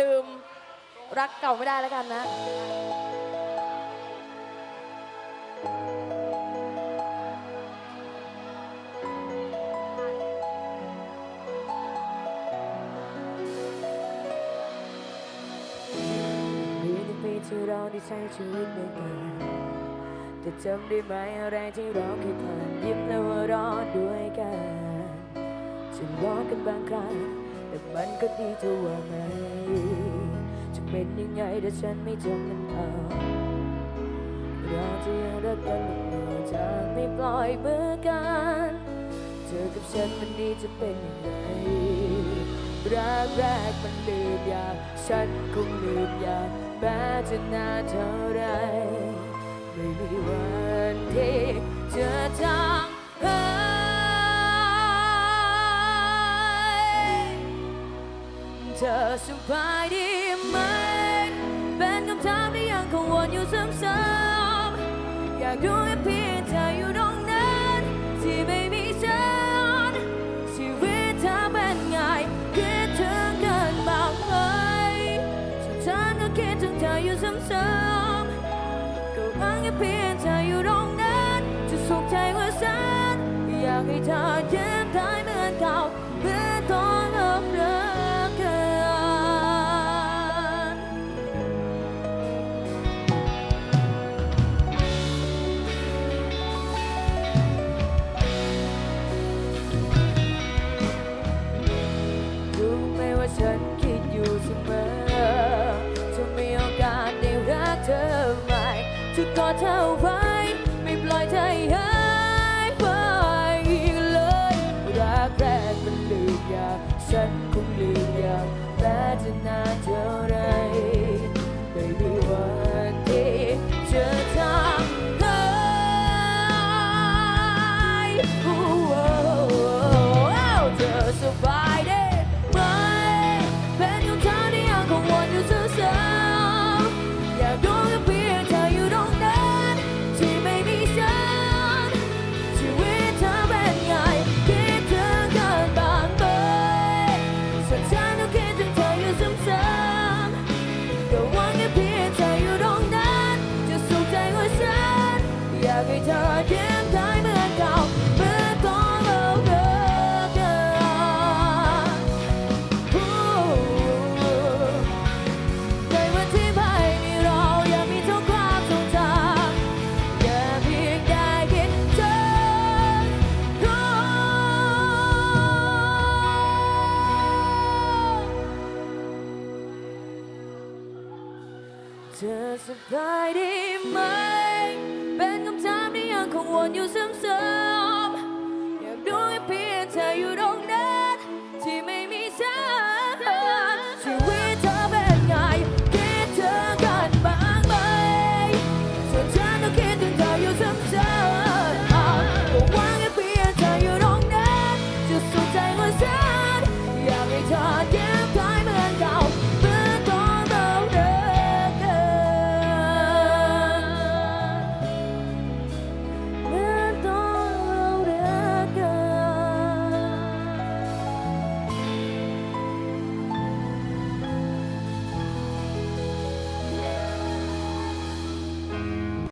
ลืมรักเก่าไม่ได้แล้วกันนะมีหนึ่งปีที่เราได้ใช้ชีวิตด้วยกันแต่จำได้ไหมอะไรที่เราเคยผ่านยิ้มและหัวเราะด้วยกันจะร้องกันบางครั้ง แต่มันก็ดีเท่าว่าไหมจะเป็นยังไงถ้าฉันไม่จำมันเอาเราจะยังรักกันเหมือนจะไม่ปล่อยมือกันเธอกับฉันวันนี้จะเป็นยังไงรักแรกมันลืมยากฉันคงลืมยากแม้จะนานเท่าไรไม่มีวัน เธอสบายดีไหม เป็นคำถามที่ยังคงวนอยู่ซ้ำๆอยากรู้แค่เพียงเธออยู่ตรงนั้น ที่ไม่มีฉันชีวิตเธอเป็นไงคิดถึงกันบ้างไหมฉันก็คิดถึงเธออยู่ซ้ำๆ ก็หวังแค่เพียงเธออยู่ตรงนั้นจะสุขใจกว่าฉันอยากให้เธอยิ้มได้เหมือนเก่า จะกอดเธอไว้ ไม่ปล่อยเธอให้หายไปอีกเลยรักแรกมันลืมยากฉันคงลืมยากแม้จะนานเท่า เธอสบายดีไหม เป็นคำถามที่ยังคงวนอยู่ซ้ำ